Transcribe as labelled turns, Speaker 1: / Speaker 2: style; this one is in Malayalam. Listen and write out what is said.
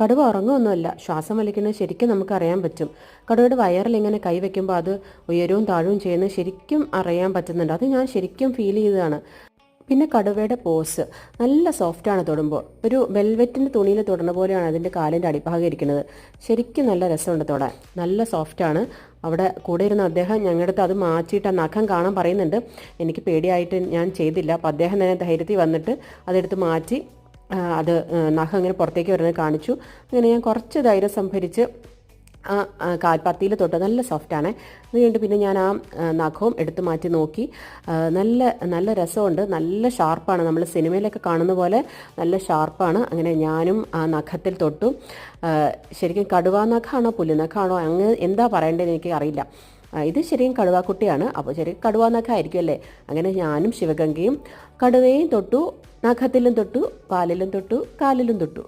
Speaker 1: കടുവ ഉറങ്ങുമൊന്നുമല്ല ശ്വാസം വലിക്കുന്നത് ശരിക്കും നമുക്ക് അറിയാൻ പറ്റും. കടുവയുടെ വയറിൽ ഇങ്ങനെ കൈവയ്ക്കുമ്പോൾ അത് ഉയരവും താഴും ചെയ്യുന്നത് ശരിക്കും അറിയാൻ പറ്റുന്നുണ്ട്. അത് ഞാൻ ശരിക്കും ഫീൽ ചെയ്തതാണ്. പിന്നെ കടുവയുടെ പോസ് നല്ല സോഫ്റ്റാണ് തൊടുമ്പോൾ ഒരു വെൽവെറ്റിന്റെ തുണിയിൽ തൊടുന്ന പോലെയാണ് അതിന്റെ കാലിന്റെ അടിഭാഗം ഇരിക്കുന്നത്. ശരിക്കും നല്ല രസമുണ്ട് തൊടാൻ. നല്ല സോഫ്റ്റാണ് അവിടെ കൂടെ ഇരുന്ന അദ്ദേഹം ഞങ്ങളുടെ അടുത്ത് അത് മാറ്റിയിട്ട് നഖം കാണാൻ പറയുന്നുണ്ട്. എനിക്ക് പേടിയായിട്ട് ഞാൻ ചെയ്തില്ല. അപ്പോൾ അദ്ദേഹം തന്നെ ധൈര്യത്തിൽ വന്നിട്ട് അതെടുത്ത് മാറ്റി അത് നഖം ഇങ്ങനെ പുറത്തേക്ക് വരുന്നത് കാണിച്ചു. അങ്ങനെ ഞാൻ കുറച്ച് ധൈര്യം സംഭരിച്ച് ആ കാൽപ്പാത്തിയിൽ തൊട്ട് നല്ല സോഫ്റ്റാണ് അത് കഴിഞ്ഞിട്ട് പിന്നെ ഞാൻ ആ നഖവും എടുത്തു മാറ്റി നോക്കി. നല്ല നല്ല രസമുണ്ട്. നല്ല ഷാർപ്പാണ് നമ്മൾ സിനിമയിലൊക്കെ കാണുന്ന പോലെ നല്ല ഷാർപ്പാണ് അങ്ങനെ ഞാനും ആ നഖത്തിൽ തൊട്ടു. ശരിക്കും കടുവാ നഖാണോ പുല്ലുനഖാണോ അങ്ങ് എന്താ പറയേണ്ടതെന്ന് എനിക്ക് അറിയില്ല. ഇത് ശരിക്കും കടുവാക്കുട്ടിയാണ്. അപ്പോൾ ശരിക്കും കടുവാന്നൊക്കെ ആയിരിക്കും അല്ലേ? അങ്ങനെ ഞാനും ശിവഗംഗയും കടുവയും തൊട്ടു. നഖത്തിലും തൊട്ടു പാലിലും തൊട്ടു കാലിലും തൊട്ടു